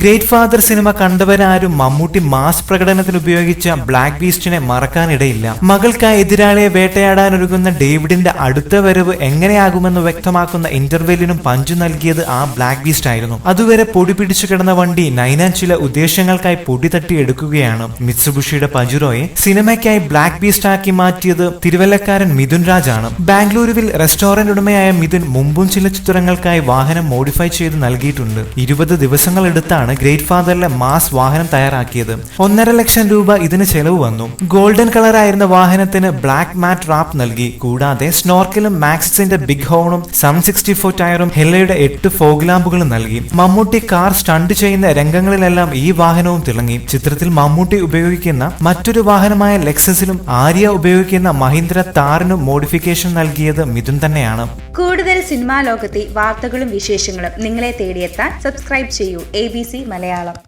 Great father cinema കണ്ടവരാരും Mammootty mass പ്രകടനത്തിന് ഉപയോഗിച്ച ബ്ലാക്ക് ബീസ്റ്റിനെ മറക്കാനിടയില്ല. മകൾക്കായി എതിരാളിയെ വേട്ടയാടാനൊരുങ്ങുന്ന ഡേവിഡിന്റെ അടുത്ത വരവ് എങ്ങനെയാകുമെന്ന് വ്യക്തമാക്കുന്ന ഇന്റർവെല്ലിനും പഞ്ചു നൽകിയത് ആ ബ്ലാക്ക് ബീസ്റ്റ് ആയിരുന്നു. അതുവരെ പൊടി പിടിച്ചു കിടന്ന വണ്ടി നൈനാൻ ചില ഉദ്ദേശങ്ങൾക്കായി പൊടി തട്ടി എടുക്കുകയാണ്. മിത്സുബുഷിയുടെ പജുറോയെ സിനിമയ്ക്കായി ബ്ലാക്ക് ബീസ്റ്റ് ആക്കി മാറ്റിയത് തിരുവല്ലക്കാരൻ മിഥുൻ ആണ് ബാംഗ്ലൂരുവിൽ റെസ്റ്റോറന്റ് ഉടമയായ മിഥുൻ മുമ്പും ചില ചിത്രങ്ങൾക്കായി വാഹനം മോഡിഫൈ ചെയ്ത് നൽകിയിട്ടുണ്ട്. ഇരുപത് ദിവസങ്ങൾ എടുത്താണ് ഗ്രേറ്റ് ഫാദറിലെ മാസ് വാഹനം തയ്യാറാക്കിയത്. ഒന്നര ലക്ഷം രൂപ ഇതിന് ചെലവ് വന്നു. ഗോൾഡൻ കളർ ആയിരുന്ന വാഹനത്തിന് ബ്ലാക്ക് മാറ്റ് റാപ്പ് നൽകി. കൂടാതെ സ്നോർക്കിലും മാക്സിന്റെ ബിഗ് ഹോണും സം സിക്സ്റ്റി ഫോർ ടയറും ഹെല്ലയുടെ എട്ട് ഫോഗ് ലാമ്പുകളും നൽകി. മമ്മൂട്ടി കാർ സ്റ്റണ്ട് ചെയ്യുന്ന രംഗങ്ങളിലെല്ലാം ഈ വാഹനവും തിളങ്ങി. ചിത്രത്തിൽ മമ്മൂട്ടി ഉപയോഗിക്കുന്ന മറ്റൊരു വാഹനമായ ലെക്സസിലും ആര്യ ഉപയോഗിക്കുന്ന മഹീന്ദ്ര താറിനും മോഡിഫിക്കേഷൻ നൽകിയത് മിഥുൻ തന്നെയാണ്. കൂടുതൽ സിനിമാ ലോകത്തെ വാർത്തകളും വിശേഷങ്ങളും നിങ്ങളെ തേടിയെത്താൻ സബ്സ്ക്രൈബ് ചെയ്യൂ. എ മലയാളം